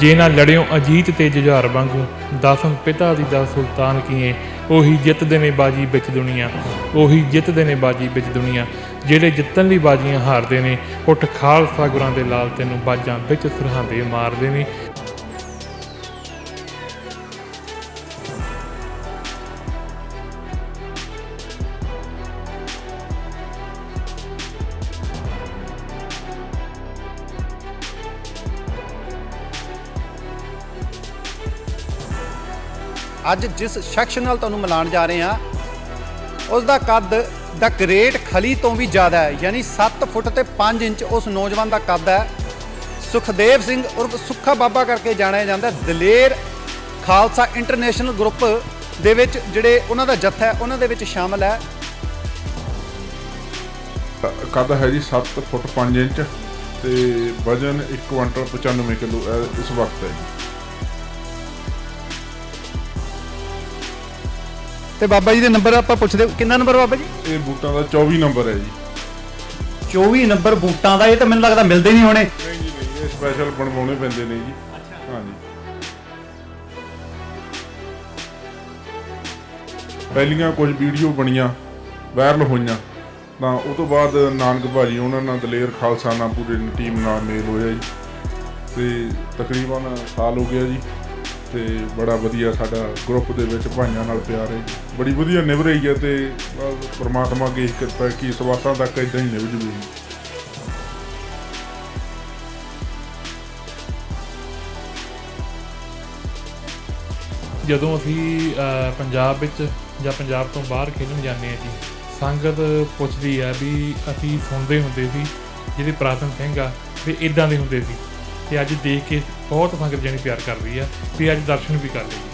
ਜੇ ਨਾ ਲੜਿਓ ਅਜੀਤ ਤੇ ਜੁਝਾਰ ਵਾਂਗੂ ਦਸਮ ਪਿਤਾ ਦੀ ਦਾ ਸੁਲਤਾਨ ਕੀਏ, ਉਹੀ ਜਿੱਤਦੇ ਨੇ ਬਾਜੀ ਵਿੱਚ ਦੁਨੀਆ, ਉਹੀ ਜਿੱਤਦੇ ਨੇ ਬਾਜੀ ਵਿੱਚ ਦੁਨੀਆ। ਜਿਹੜੇ ਜਿੱਤਣ ਲਈ ਬਾਜੀਆਂ ਹਾਰਦੇ ਨੇ, ਉੱਠ ਖਾਲਸਾ ਗੁਰਾਂ ਦੇ ਲਾਲ ਤੈਨੂੰ ਬਾਜਾਂ ਵਿੱਚ ਸਰਹਾਂਦੇ ਮਾਰਦੇ ਨੇ। ਅੱਜ ਜਿਸ ਸ਼ਖਸ ਨਾਲ ਤੁਹਾਨੂੰ ਮਿਲਾਉਣ ਜਾ ਰਹੇ ਹਾਂ ਉਸ ਦਾ ਕੱਦ ਦਾ ਗ੍ਰੇਟ ਖਲੀ ਤੋਂ ਵੀ ਜ਼ਿਆਦਾ ਹੈ, ਯਾਨੀ 7 ਫੁੱਟ ਤੇ 5 ਇੰਚ ਉਸ ਨੌਜਵਾਨ ਦਾ ਕੱਦ ਹੈ। ਸੁਖਦੇਵ ਸਿੰਘ ਉਰਫ ਸੁੱਖਾ ਬਾਬਾ ਕਰਕੇ ਜਾਣਿਆ ਜਾਂਦਾ ਦਲੇਰ ਖਾਲਸਾ ਇੰਟਰਨੈਸ਼ਨਲ ਗਰੁੱਪ ਦੇ ਵਿੱਚ ਜਿਹੜੇ ਉਹਨਾਂ ਦਾ ਜੱਥਾ ਹੈ, ਉਹਨਾਂ ਦੇ ਵਿੱਚ ਸ਼ਾਮਲ ਹੈ। ਕੱਦ ਹੈ ਜੀ 7 ਫੁੱਟ 5 ਇੰਚ ਤੇ ਵਜ਼ਨ 1 ਕੁਇੰਟਲ 95 ਕਿਲੋ, ਇਹ ਇਸ ਵਕਤ ਹੈ ਤੇ ਬਾਬਾ ਜੀ ਦੇ ਨੰਬਰ ਆਪਾਂ ਪੁੱਛਦੇ ਕਿੰਨਾ ਨੰਬਰ ਬਾਬਾ ਜੀ? ਇਹ ਬੂਟਾਂ ਦਾ 24 ਨੰਬਰ ਹੈ ਜੀ। 24 ਨੰਬਰ ਬੂਟਾਂ ਦਾ ਇਹ ਤਾਂ ਮੈਨੂੰ ਲੱਗਦਾ ਮਿਲਦੇ ਨਹੀਂ ਹੋਣੇ। ਨਹੀਂ ਜੀ ਨਹੀਂ ਇਹ ਸਪੈਸ਼ਲ ਬਣਵਾਉਣੇ ਪੈਂਦੇ ਨੇ ਜੀ। ਹਾਂਜੀ। ਪਹਿਲੀਆਂ ਕੁਝ ਵੀਡੀਓ ਬਣੀਆਂ ਵਾਇਰਲ ਹੋਈਆਂ। ਤਾਂ ਉਹ ਤੋਂ ਬਾਅਦ ਨਾਨਕ ਭਾਜੀ ਉਹਨਾਂ ਨਾਲ ਦਲੇਰ ਖਾਲਸਾ ਨਾਲ ਪੂਰੀ ਟੀਮ ਨਾਲ ਮੇਲ ਹੋਇਆ ਜੀ। ਤੇ ਤਕਰੀਬਨ ਸਾਲ ਹੋ ਗਿਆ ਜੀ। ਤੇ ਬੜਾ ਵਧੀਆ ਸਾਡਾ ਗਰੁੱਪ ਦੇ ਵਿੱਚ ਭਾਈਆਂ ਨਾਲ ਪਿਆਰ ਹੈ। ਬੜੀ ਵਧੀਆ ਨਿਭ ਰਹੀ ਹੈ ਤੇ ਪਰਮਾਤਮਾ ਪ੍ਰਮਾਤਮਾ ਅੱਗੇ ਕਿਰਪਾ ਕਿ ਸਵਾਸਾਂ ਤੱਕ ਇਦਾਂ ਹੀ ਨਿਭ ਜੂਗੀ ਜਦੋਂ ਅਸੀਂ ਪੰਜਾਬ ਵਿੱਚ ਜਾਂ ਪੰਜਾਬ ਤੋਂ ਬਾਹਰ ਖੇਡਣ ਜਾਂਦੇ ਹਾਂ ਜੀ, ਸੰਗਤ ਪੁੱਛਦੀ ਆ ਵੀ ਅਸੀਂ ਸੁਣਦੇ ਹੁੰਦੇ ਸੀ ਜਿਹੜੇ ਪ੍ਰਾਤਨ ਸਿੰਘ ਆ, ਵੀ ਇਦਾਂ ਦੇ ਹੁੰਦੇ ਸੀ। ਤੇ ਅੱਜ ਦੇਖ ਕੇ ਬਹੁਤ ਸੰਗਤ ਜਾਨੀ ਪਿਆਰ ਕਰ ਰਹੀ ਆ ਵੀ ਅੱਜ ਦਰਸ਼ਨ ਵੀ ਕਰ ਲਈ ਜੀ।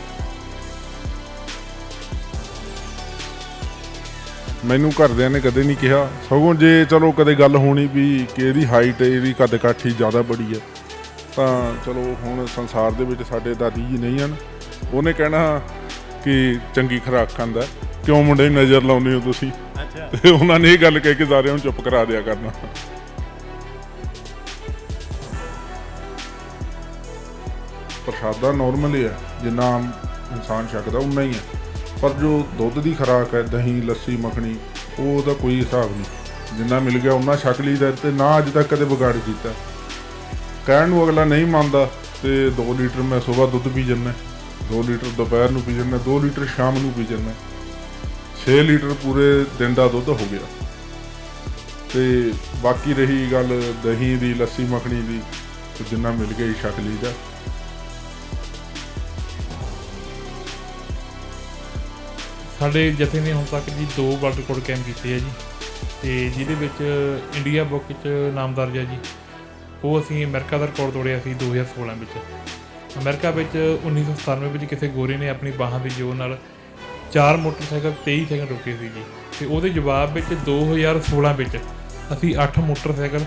ਮੈਨੂੰ ਘਰਦਿਆਂ ਨੇ ਕਦੇ ਨਹੀਂ ਕਿਹਾ। ਸਗੋਂ ਜੇ ਚਲੋ ਕਦੇ ਗੱਲ ਹੋਣੀ ਵੀ ਕਿ ਇਹਦੀ ਹਾਈਟ ਇਹਦੀ ਕੱਦ ਕਾਠੀ ਜ਼ਿਆਦਾ ਬੜੀ ਹੈ ਤਾਂ ਚਲੋ ਹੁਣ ਸੰਸਾਰ ਦੇ ਵਿੱਚ ਸਾਡੇ ਦਾਦੀ ਜੀ ਨਹੀਂ ਹਨ। ਉਹਨੇ ਕਹਿਣਾ ਕਿ ਚੰਗੀ ਖੁਰਾਕ ਖਾਂਦਾ। ਕਿਉਂ ਮੁੰਡੇ ਨਜ਼ਰ ਲਾਉਂਦੇ ਹੋ ਤੁਸੀਂ? ਅੱਛਾ। ਤੇ ਉਹਨਾਂ ਨੇ ਇਹ ਗੱਲ ਕਹਿ ਕੇ ਸਾਰਿਆਂ ਨੂੰ ਚੁੱਪ ਕਰਾ ਦਿਆ ਕਰਨਾ। ਪ੍ਰਸ਼ਾਦਾ ਨਾਰਮਲ ਹੀ ਹੈ ਜਿੰਨਾ ਆਮ ਇਨਸਾਨ ਛਕਦਾ ਉਨਾ ਹੀ ਹੈ। ਪਰ ਜੋ ਦੁੱਧ ਦੀ ਖੁਰਾਕ ਹੈ, ਦਹੀਂ, ਲੱਸੀ, ਮੱਖਣੀ, ਉਹ ਉਹਦਾ ਕੋਈ ਹਿਸਾਬ ਨਹੀਂ। ਜਿੰਨਾ ਮਿਲ ਗਿਆ, ਉਨਾ ਛਕ ਲਈਦਾ ਤੇ ਨਾ ਅੱਜ ਤੱਕ ਕਦੇ ਵਿਗਾੜ ਕੀਤਾ। ਕਹਿਣ ਨੂੰ ਅਗਲਾ ਨਹੀਂ ਮੰਨਦਾ, ਤੇ 2 ਲੀਟਰ ਮੈਂ ਸਵੇਰ ਦੁੱਧ ਪੀ ਜੰਨਾ 2 ਲੀਟਰ ਦੁਪਹਿਰ ਨੂੰ ਪੀ ਜੰਨਾ 2 ਲੀਟਰ ਸ਼ਾਮ ਨੂੰ ਪੀ ਜੰਨਾ 6 ਲੀਟਰ ਪੂਰੇ ਦਿਨ ਦਾ ਦੁੱਧ ਹੋ ਗਿਆ। ਤੇ ਬਾਕੀ ਰਹੀ ਗੱਲ ਦਹੀਂ ਦੀ, ਲੱਸੀ, ਮੱਖਣੀ ਦੀ ਜਿੰਨਾ ਮਿਲ ਗਿਆ ਹੀ ਛਕ ਲਈਦਾ। ਸਾਡੇ ਜਥੇ ਨੇ ਹੁਣ ਤੱਕ ਜੀ ਦੋ ਵਰਲਡ ਰਿਕਾਰਡ ਕੈਂਪ ਕੀਤੇ ਆ ਜੀ। ਤੇ ਜਿਹਦੇ ਵਿੱਚ ਇੰਡੀਆ ਬੁੱਕ 'ਚ ਨਾਮ ਦਰਜ ਹੈ ਜੀ। ਉਹ ਅਸੀਂ ਅਮਰੀਕਾ ਦਾ ਰਿਕਾਰਡ ਤੋੜਿਆ ਸੀ 2016 ਵਿੱਚ। ਅਮਰੀਕਾ ਵਿੱਚ 1997 ਵਿੱਚ ਕਿਸੇ ਗੋਰੇ ਨੇ ਆਪਣੀ ਬਾਹਾਂ ਦੀ ਜ਼ੋਰ ਨਾਲ ਚਾਰ ਮੋਟਰਸਾਈਕਲ 23 ਸੈਕਿੰਡ ਰੁਕੇ ਸੀ ਜੀ। ਤੇ ਉਹਦੇ ਜਵਾਬ ਵਿੱਚ 2016 ਵਿੱਚ ਅਸੀਂ 8 ਮੋਟਰਸਾਈਕਲ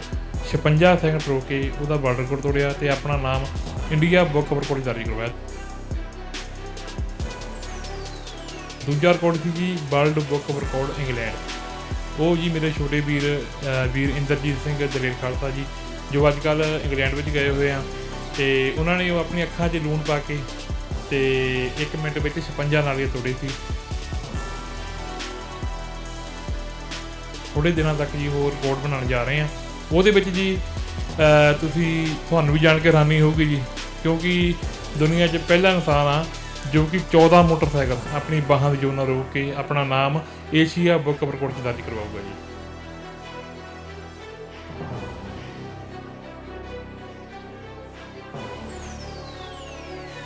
56 ਸੈਕਿੰਡ ਰੋਕ ਕੇ ਉਹਦਾ ਵਰਲਡ ਰਿਕਾਰਡ ਤੋੜਿਆ ਤੇ ਆਪਣਾ ਨਾਮ ਇੰਡੀਆ ਬੁੱਕ ਆਫ ਰਿਕਾਰਡ ਦਰਜ ਕਰਵਾਇਆ। ਦੂਜਾ ਰਿਕਾਰਡ ਸੀ ਜੀ world book of record England. ਉਹ ਜੀ ਮੇਰੇ ਛੋਟੇ ਵੀਰ ਵੀਰ ਇੰਦਰਜੀਤ ਸਿੰਘ ਦਲੇਰ ਖਾਲਸਾ ਜੀ, ਜੋ ਅੱਜ ਕੱਲ ਇੰਗਲੈਂਡ ਵਿੱਚ ਗਏ ਹੋਏ ਆ। ਤੇ ਉਹਨਾਂ ਨੇ ਉਹ ਆਪਣੀ ਅੱਖਾਂ 'ਚ ਲੂਣ ਪਾ ਕੇ ਤੇ 1 ਮਿੰਟ ਵਿੱਚ 56 ਨਾਲੀਆਂ ਤੋੜੇ ਸੀ। ਥੋੜੇ ਦਿਨਾਂ ਤੱਕ ਜੀ ਹੋਰ ਰਿਕਾਰਡ ਬਣਾਉਣ ਜਾ ਰਹੇ ਆ। ਉਹਦੇ ਵਿੱਚ ਜੀ ਤੁਸੀਂ ਤੁਹਾਨੂੰ ਵੀ ਜਾਣ ਕੇ ਹੈਰਾਨੀ ਹੋਊਗੀ ਜੀ, ਕਿਉਂਕਿ ਦੁਨੀਆ 'ਚ ਪਹਿਲਾ ਇਨਸਾਨ ਆ ਜੋ ਕਿ 14 ਮੋਟਰਸਾਈਕਲ ਆਪਣੀ ਬਾਹਾਂ ਦੀ ਜੋਨ ਰੋਕ ਕੇ ਆਪਣਾ ਨਾਮ ਏਸ਼ੀਆ ਬੁੱਕ ਰਿਕਾਰਡ 'ਚ ਦਰਜ ਕਰਵਾਊਗਾ ਜੀ।